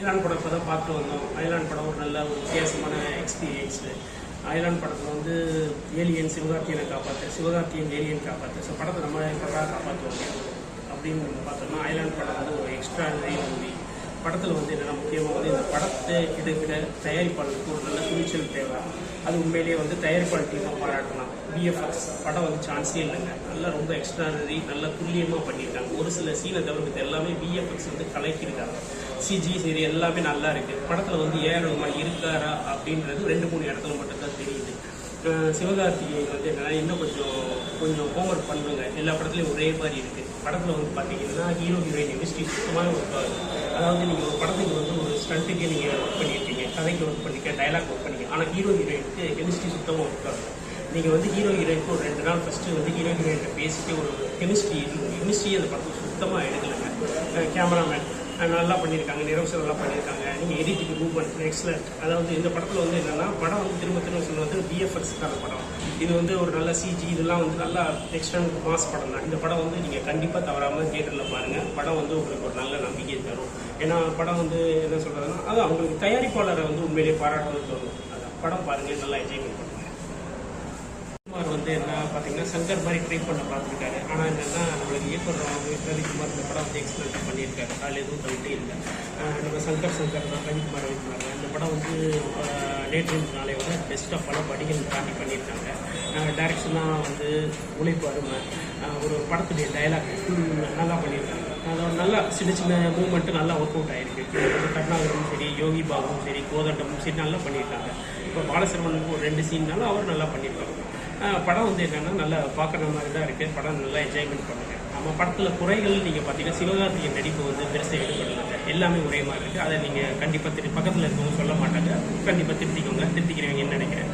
Island படம் இப்போ தான் பார்த்து வந்தோம். ஐலாண்ட் படம் ஒரு நல்ல ஒரு வித்தியாசமான எக்ஸ்பீரியன்ஸு ஐலாண்ட் படத்தில் வந்து ஏலியன் சிவகார்த்தியனை காப்பாற்று சிவகார்த்தியன் ஏலியன் காப்பாற்று ஸோ படத்தை நம்ம எப்படா காப்பாற்றுவாங்க அப்படின்னு நம்ம பார்த்தோம்னா ஐலாண்ட் படம் வந்து ஒரு எக்ஸ்ட்ரா மூவி படத்தில் வந்து என்னென்ன முக்கியமாக வந்து இந்த படத்தை எடுக்கிற தயாரிப்பாளருக்கு ஒரு நல்ல துணிச்சல் தேவை. அது உண்மையிலேயே வந்து தயாரிப்பாளர் டீமாக பாராட்டலாம். பிஎஃப்எக்ஸ் படம் வந்து சான்ஸே இல்லைங்க. நல்லா ரொம்ப எக்ஸ்ட்ரானரி நல்லா துல்லியமாக பண்ணியிருக்காங்க. ஒரு சில சீனை தவிர்த்து எல்லாமே பிஎஃப்எக்ஸ் வந்து கலக்கியிருக்காங்க. சிஜி சரி எல்லாமே நல்லா இருக்குது படத்தில் வந்து ஏஆர் இருக்காரா அப்படின்றது ரெண்டு மூணு இடத்துல மட்டும்தான் தெரியுது. சிவகார்த்திகேயன் வந்து என்னன்னா இன்னும் கொஞ்சம் கொஞ்சம் ஹோம்ஒர்க் பண்ணுங்க. எல்லா படத்துலையும் ஒரே மாதிரி இருக்குது படத்தில் வந்து பார்த்தீங்கன்னா ஹீரோ ஹீரோயின் கெமிஸ்ட்ரி சுத்தமாக ஒரு அதாவது நீங்கள் ஒரு படத்துக்கு வந்து ஒரு ஸ்டண்ட்டுக்கு நீங்கள் ஒர்க் பண்ணியிருக்கீங்க கதைக்கு ஒர்க் பண்ணிக்க டைலாக் ஒர்க் பண்ணிக்க ஆனால் ஹீரோ ஹீரோயினுக்கு கெமிஸ்ட்ரி சுத்தமாக ஒர்க் ஆகுது. நீங்கள் வந்து ஹீரோ ஹீரோயினுக்கு ஒரு ரெண்டு நாள் ஃபஸ்ட்டு வந்து ஹீரோ ஹீரோயின்ட்ட பேசிட்டு ஒரு கெமிஸ்ட்ரி கெமிஸ்ட்ரி அந்த படத்துக்கு சுத்தமாக எடுக்கலைங்க. கேமராமேன் நல்லா பண்ணியிருக்காங்க நிறவசம் நல்லா பண்ணியிருக்காங்க. நீங்கள் எடிட்டிங் மூவ்மெண்ட் எக்ஸலண்ட் அதாவது இந்த படத்தில் வந்து என்னென்னா படம் வந்து திரும்ப திரும்ப சொல்லுவது பிஎஃப்எக்ஸ்க்கான படம். இது வந்து ஒரு நல்ல சிஜி இதெல்லாம் வந்து நல்லா எக்ஸ்டர்னல் மாஸ் படம் தான். இந்த படம் வந்து நீங்கள் கண்டிப்பாக தவறாமல் தியேட்டரில் பாருங்கள் படம் வந்து உங்களுக்கு ஒரு நல்ல நம்பிக்கை தரும். ஏன்னா படம் வந்து என்ன சொல்கிறதுனா அது அவங்களுக்கு தயாரிப்பாளரை வந்து உண்மையிலேயே பாராட்டணும் தரும் அதான். படம் பாருங்கள் நல்லா என்ஜாய்மெண்ட் பண்ணுவோம் குமார் வந்து என்ன பார்த்தீங்கன்னா சங்கர் மாதிரி ட்ரை பண்ண பார்த்துருக்காரு. ஆனால் என்னென்னா நம்மளுக்கு இயக்குறவங்க ரவிக்குமார் இந்த படம் வந்து எக்ஸலண்ட்டாக பண்ணியிருக்காரு. அதில் எதுவும் கவிட்டே இல்லை. நம்ம சங்கர் சங்கர் தான் ரவிக்குமார் ரவிக்குமார் தான். இந்த படம் வந்து நேற்று நாளை விட பெஸ்ட்டாக பல படிகள் தாண்டி பண்ணியிருக்காங்க. டேரக்ஷனாக வந்து உழைப்பு அருமை. ஒரு படத்துடைய டைலாக் நல்லா பண்ணியிருக்காங்க. அதோட நல்லா சின்ன சின்ன மூமெண்ட்டு நல்லா ஒர்க் அவுட் ஆகிருக்கு கருணாகரமும் சரி யோகி பாபுவும் சரி கோதண்டமும் சரி நல்லா பண்ணியிருக்காங்க. இப்போ பாலசரவனுக்கு ஒரு ரெண்டு சீன்னாலும் அவர் நல்லா பண்ணியிருக்காங்க. படம் வந்து என்னன்னா நல்லா பார்க்குற மாதிரி தான் இருக்குது படம் நல்லா என்ஜாய்மெண்ட் பண்ணுங்க. நம்ம படத்தில் குறைகள் நீங்கள் பார்த்தீங்கன்னா சிவகார்த்திகை நடிப்பு வந்து பெருசாக ஈடுபடலைங்க எல்லாமே ஒரே மாதிரி இருக்குது அதை நீங்கள் கண்டிப்பாக திரு பக்கத்தில் இருக்கவங்க சொல்ல மாட்டாங்க. கண்டிப்பாக திருத்திக்கோங்க. திருத்திக்கிறவங்கன்னு நினைக்கிறேன்